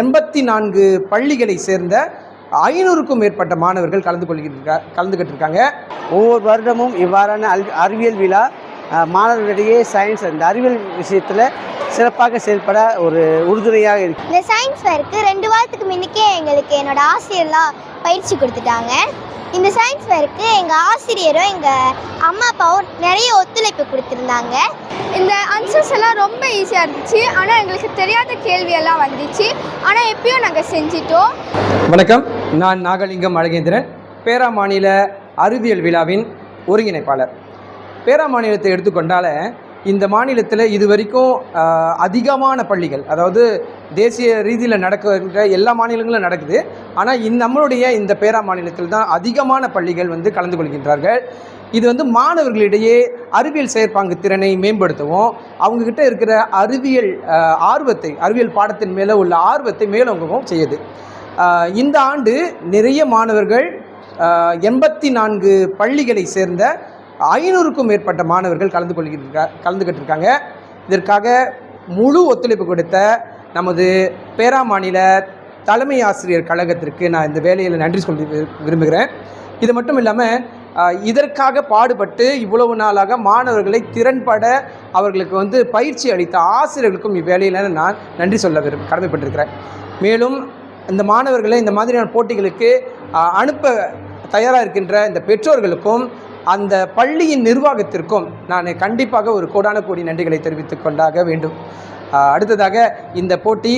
எண்பத்தி நான்கு பள்ளிகளை சேர்ந்த ஐநூறுக்கும் மேற்பட்ட மாணவர்கள் கலந்து கொள்கிட்டு கலந்துக்கிட்டு இருக்காங்க ஒவ்வொரு வருடமும் இவ்வாறான அல் அறிவியல் விழா மாணவர்களிடையே சயின்ஸ் அந்த அறிவியல் விஷயத்தில் சிறப்பாக செயல்பட ஒரு உறுதுணையாக இருக்கு. இந்த சயின்ஸ் ஃபேருக்கு ரெண்டு வாரத்துக்கு முன்னுக்கே எங்களுக்கு என்னோட ஆசிரியர்லாம் பயிற்சி கொடுத்துட்டாங்க. இந்த சயின்ஸ் ஃபேருக்கு எங்கள் ஆசிரியரும் எங்கள் அம்மா அப்பாவும் நிறைய ஒத்துழைப்பு கொடுத்துருந்தாங்க. இந்த ஆன்சர்ஸ் எல்லாம் ரொம்ப ஈஸியாக இருந்துச்சு. ஆனால் எங்களுக்கு தெரியாத கேள்வியெல்லாம் வந்துச்சு. ஆனால் எப்பயும் நாங்கள் செஞ்சிட்டோம். வணக்கம். நான் நாகலிங்கம் அழகேந்திரன் பேரா மாநில அறிவியல் விழாவின் ஒருங்கிணைப்பாளர். பேரா மாநிலத்தை எடுத்துக்கொண்டால இந்த மாநிலத்தில் இது வரைக்கும் அதிகமான பள்ளிகள் அதாவது தேசிய ரீதியில் நடக்கிற எல்லா மாநிலங்களும் நடக்குது. ஆனால் இந் நம்மளுடைய இந்த பேரா மாநிலத்தில் தான் அதிகமான பள்ளிகள் வந்து கலந்து கொள்கின்றார்கள். இது வந்து மாணவர்களிடையே அறிவியல் செயற்பாங்கு திறனை மேம்படுத்தவும் அவங்கக்கிட்ட இருக்கிற அறிவியல் ஆர்வத்தை அறிவியல் பாடத்தின் மேலே உள்ள ஆர்வத்தை மேலோங்கவும் செய்யுது. இந்த ஆண்டு நிறைய மாணவர்கள் எண்பத்தி நான்கு பள்ளிகளை சேர்ந்த ஐநூறுக்கும் மேற்பட்ட மாணவர்கள் கலந்து கொள்கிட்டு கலந்துக்கிட்டு இருக்காங்க இதற்காக முழு ஒத்துழைப்பு கொடுத்த நமது பேராமாநில தலைமை ஆசிரியர் கழகத்திற்கு நான் இந்த வேலையில் நன்றி சொல்லி விரும்புகிறேன். இது மட்டும் இல்லாமல் இதற்காக பாடுபட்டு இவ்வளவு நாளாக மாணவர்களை திறன்பட அவர்களுக்கு வந்து பயிற்சி அளித்த ஆசிரியர்களுக்கும் இவ்வேலையில் நான் நன்றி சொல்ல விரும்ப கடமைப்பட்டிருக்கிறேன். மேலும் இந்த மாணவர்களை இந்த மாதிரியான போட்டிகளுக்கு அனுப்ப தயாராக இருக்கின்ற இந்த பெற்றோர்களுக்கும் அந்த பள்ளியின் நிர்வாகத்திற்கும் நான் கண்டிப்பாக ஒரு கோடான கோடி நன்றிகளை தெரிவித்துக் கொண்டாக வேண்டும். அடுத்ததாக இந்த போட்டி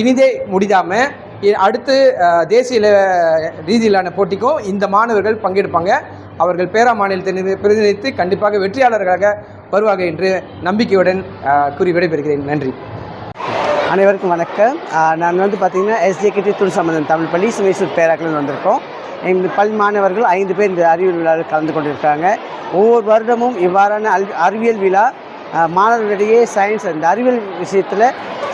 இனிதே முடிதாமல் அடுத்து தேசிய ரீதியிலான போட்டிக்கும் இந்த மாணவர்கள் பங்கெடுப்பாங்க. அவர்கள் பேரா மாநிலத்தை பிரதிநிதித்து கண்டிப்பாக வெற்றியாளர்களாக வருவார்கள் என்று நம்பிக்கையுடன் கூறி விடைபெறுகிறேன். நன்றி. அனைவருக்கும் வணக்கம். நான் வந்து பார்த்திங்கன்னா எஸ்ஜேகேடி துணை சம்பந்தம் தமிழ் பள்ளி சுமேஸ்வர் பேராக்கில் வந்திருக்கோம். எங்கள் பல் மாணவர்கள் ஐந்து பேர் இந்த அறிவியல் விழாவில் கலந்து கொண்டிருக்காங்க ஒவ்வொரு வருடமும் இவ்வாறான அறிவியல் விழா மாணவர்களிடையே சயின்ஸ் அந்த அறிவியல் விஷயத்தில்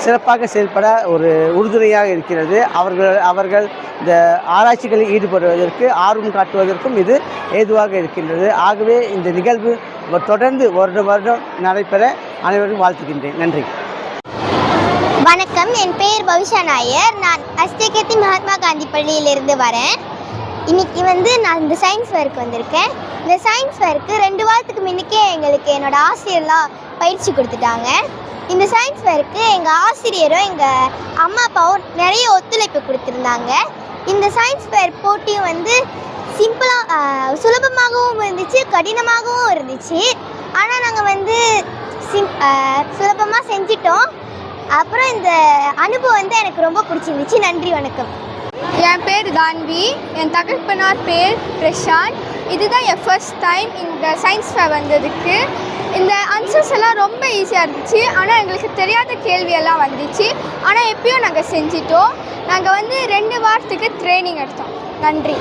சிறப்பாக செயல்பட ஒரு உறுதுணையாக இருக்கிறது. அவர்கள் அவர்கள் இந்த ஆராய்ச்சிகளில் ஈடுபடுவதற்கு ஆர்வம் காட்டுவதற்கும் இது ஏதுவாக இருக்கின்றது. ஆகவே இந்த நிகழ்வு தொடர்ந்து வருடம் வருடம் நடைபெற அனைவரும் வாழ்த்துகின்றேன். நன்றி. வணக்கம். என் பெயர் பவிஷா நாயர். நான் அஸ்தேகத்தி மகாத்மா காந்தி பள்ளியிலிருந்து வரேன். இன்னைக்கு வந்து நான் இந்த சயின்ஸ் ஃபேருக்கு வந்திருக்கேன். இந்த சயின்ஸ் ஃபேருக்கு ரெண்டு வாரத்துக்கு முன்னக்கே எங்களுக்கு என்னோடய ஆசிரியர்லாம் பயிற்சி கொடுத்துட்டாங்க. இந்த சயின்ஸ் ஃபேருக்கு எங்கள் ஆசிரியரும் எங்கள் அம்மா அப்பாவும் நிறைய ஒத்துழைப்பு கொடுத்துருந்தாங்க. இந்த சயின்ஸ் ஃபேர் போட்டியும் வந்து சிம்பிளாக சுலபமாகவும் இருந்துச்சு கடினமாகவும் இருந்துச்சு. ஆனால் நாங்கள் வந்து சிம் சுலபமாக செஞ்சிட்டோம். அப்புறம் இந்த அனுபவம் வந்து எனக்கு ரொம்ப பிடிச்சிருந்துச்சு. நன்றி வணக்கம். என் பேர் தான்வி. என் தகப்பனார் பேர் பிரசாந்த். இதுதான் என் ஃபர்ஸ்ட் டைம் இந்த சயின்ஸ் ஃபேர் வந்ததுக்கு. இந்த ஆன்சர்ஸ் எல்லாம் ரொம்ப ஈஸியாக இருந்துச்சு. ஆனால் எங்களுக்கு தெரியாத கேள்வியெல்லாம் வந்துச்சு. ஆனால் எப்பயும் நாங்கள் செஞ்சிட்டோம். நாங்கள் வந்து ரெண்டு வாரத்துக்கு ட்ரைனிங் எடுத்தோம். நன்றி.